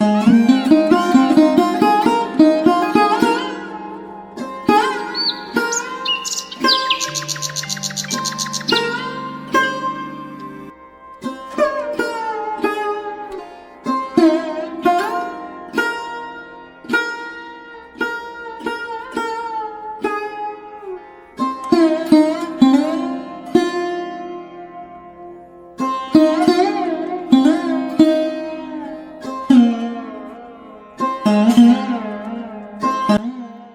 Música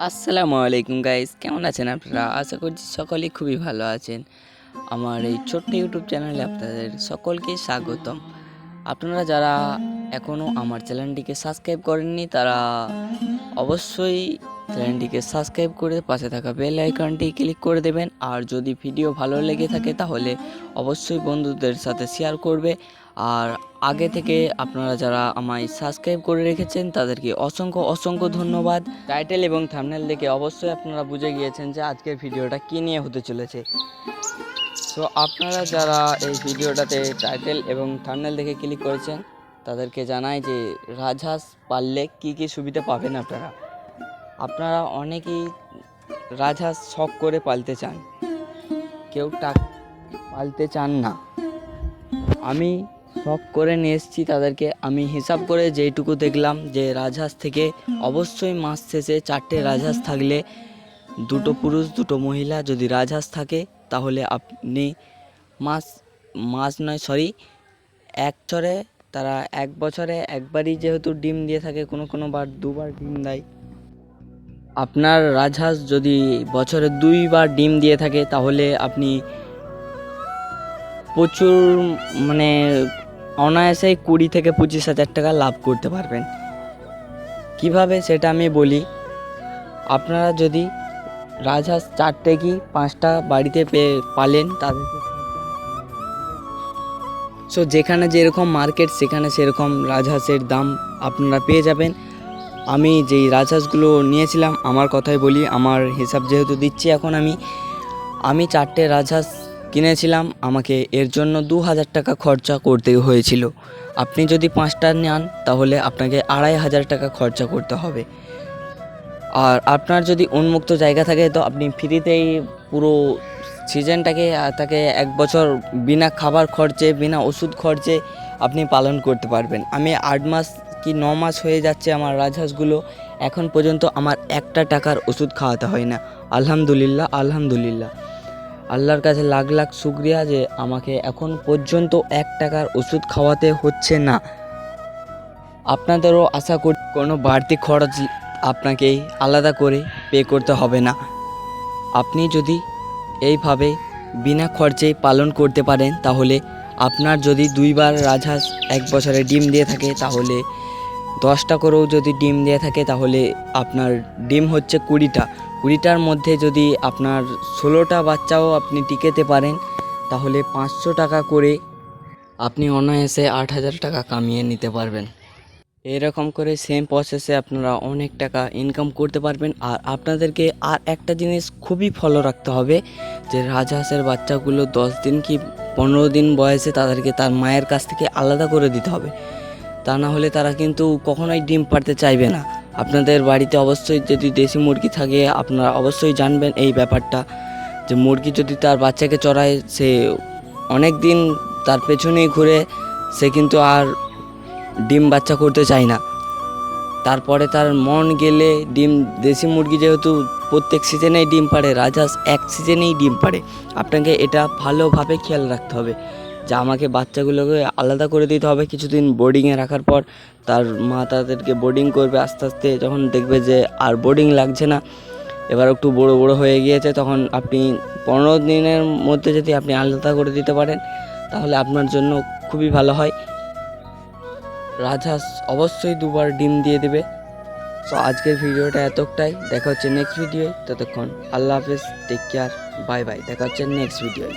আসসালামু আলাইকুম গাইস কেমন আছেন আপনারা? আশা করছি সকলেই খুবই ভালো আছেন। আমার এই ছোট্ট ইউটিউব চ্যানেলে আপনাদের সকলকে স্বাগতম। আপনারা যারা এখনও আমার চ্যানেলটিকে সাবস্ক্রাইব করেননি, তারা অবশ্যই চ্যানেলটিকে সাবস্ক্রাইব করে পাশে থাকা বেল আইকনটি ক্লিক করে দেবেন। আর যদি ভিডিও ভালো লেগে থাকে, তাহলে অবশ্যই বন্ধুদের সাথে শেয়ার করবে। আর আগে থেকে আপনারা যারা আমায় সাবস্ক্রাইব করে রেখেছেন, তাদেরকে অসংখ্য অসংখ্য ধন্যবাদ। টাইটেল এবং থাম্বনেল দেখে অবশ্যই আপনারা বুঝে গিয়েছেন যে আজকের ভিডিওটা কী নিয়ে হতে চলেছে। তো আপনারা যারা এই ভিডিওটাতে টাইটেল এবং থাম্বনেল দেখে ক্লিক করেছেন তাদেরকে জানাই যে রাজহাঁস পাললে কী কী সুবিধা পাবেন আপনারা? আপনারা অনেকেই রাজহাঁস শখ করে পালতে চান। কেউ টাক পালতে চান না। আমি শখ করে নিয়ে এসেছি তাদেরকে। আমি হিসাব করে যেইটুকু দেখলাম যে রাজহাঁস থেকে অবশ্যই মাস শেষে চারটে রাজহাঁস থাকলে দুটো পুরুষ, দুটো মহিলা যদি রাজহাঁস থাকে, তাহলে আপনি মাস মাস নয় সরি এক চরে তারা এক বছরে একবারই যেহেতু ডিম দিয়ে থাকে, কোনো কোনো বার দুবার ডিম দেয়। আপনার রাজহাঁস যদি বছরে দুইবার ডিম দিয়ে থাকে, তাহলে আপনি প্রচুর মানে অনায়াসেই কুড়ি থেকে পঁচিশ হাজার টাকা লাভ করতে পারবেন। কীভাবে সেটা আমি বলি, আপনারা যদি রাজহাঁস চারটে কি পাঁচটা বাড়িতে পেয়ে পালেন তাদেরকে সো যেখানে যেরকম মার্কেট সেখানে সেরকম রাজহাঁসের দাম আপনারা পেয়ে যাবেন। আমি যেই রাজহাঁসগুলো নিয়েছিলাম, আমার কথাই বলি, আমার হিসাব যেহেতু দিচ্ছি এখন আমি আমি চারটে রাজহাঁস কিনেছিলাম, আমাকে এর জন্য দু হাজার টাকা খরচা করতে হয়েছিল। আপনি যদি পাঁচটা নেন, তাহলে আপনাকে আড়াই হাজার টাকা খরচা করতে হবে। আর আপনার যদি উন্মুক্ত জায়গা থাকে, তো আপনি ফ্রিতেই পুরো সিজনটাকে তাকে এক বছর বিনা খাবার খরচে, বিনা ওষুধ খরচে আপনি পালন করতে পারবেন। আমি আট মাস কি ন মাস হয়ে যাচ্ছে আমার রাজহাঁসগুলো, এখন পর্যন্ত আমার একটা টাকার ওষুধ খাওয়াতে হয় না। আলহামদুলিল্লাহ আলহামদুলিল্লাহ। আল্লাহর কাছে লাখ লাখ শুক্রিয়া যে আমাকে এখন পর্যন্ত এক টাকার ওষুধ খাওয়াতে হচ্ছে না। আপনাদেরও আশা করি কোনো বাড়তি খরচ আপনাকেই আলাদা করে পে করতে হবে না। আপনি যদি এইভাবে বিনা খরচে পালন করতে পারেন, তাহলে আপনার যদি দুইবার রাজহাঁস এক বছরে ডিম দিয়ে থাকে, তাহলে দশটা করেও যদি ডিম দিয়ে থাকে, তাহলে আপনার ডিম হচ্ছে কুড়িটা। কুড়িটার মধ্যে যদি আপনার ষোলোটা বাচ্চাও আপনি টিকেতে পারেন, তাহলে পাঁচশো টাকা করে আপনি অনায়াসে আট হাজার টাকা কামিয়ে নিতে পারবেন। এরকম করে সেম প্রসেসে আপনারা অনেক টাকা ইনকাম করতে পারবেন। আর আপনাদেরকে আর একটা জিনিস খুবই ফলো রাখতে হবে, যে রাজহাঁসের বাচ্চাগুলো দশ দিন কি পনেরো দিন বয়সে তাদেরকে তার মায়ের কাছ থেকে আলাদা করে দিতে হবে। তা না হলে তারা কিন্তু কখনোই ডিম পাড়তে চাইবে না। আপনাদের বাড়িতে অবশ্যই যদি দেশি মুরগি থাকে, আপনারা অবশ্যই জানবেন এই ব্যাপারটা, যে মুরগি যদি তার বাচ্চাকে চড়ায়, সে অনেক দিন তার পেছনেই ঘুরে, সে কিন্তু আর ডিম বাচ্চা করতে চায় না। তারপরে তার মন গেলে ডিম, দেশি মুরগি যেহেতু প্রত্যেক সিজনেই ডিম পাড়ে, রাজহাঁস এক সিজনেই ডিম পাড়ে, আপনাকে এটা ভালোভাবে খেয়াল রাখতে হবে। যে আমাকে বাচ্চাগুলোকে আলাদা করে দিতে হবে কিছুদিন বোর্ডিংয়ে রাখার পর। তার মা তাদেরকে বোর্ডিং করবে আস্তে আস্তে, যখন দেখবে যে আর বোর্ডিং লাগছে না। এবার একটু বড় বড় হয়ে গিয়েছে, তখন আপনি পনেরো দিনের মধ্যে যদি আপনি আলাদা করে দিতে পারেন, তাহলে আপনার জন্য খুবই ভালো হয়। রাজহাঁস অবশ্যই দুবার ডিম দিয়ে দেবে। তো আজকের ভিডিওটা এতটাই। দেখা হচ্ছে নেক্সট ভিডিওয় ততক্ষণ আল্লাহ হাফেজ টেক কেয়ার বাই বাই দেখা হচ্ছে নেক্সট ভিডিওয়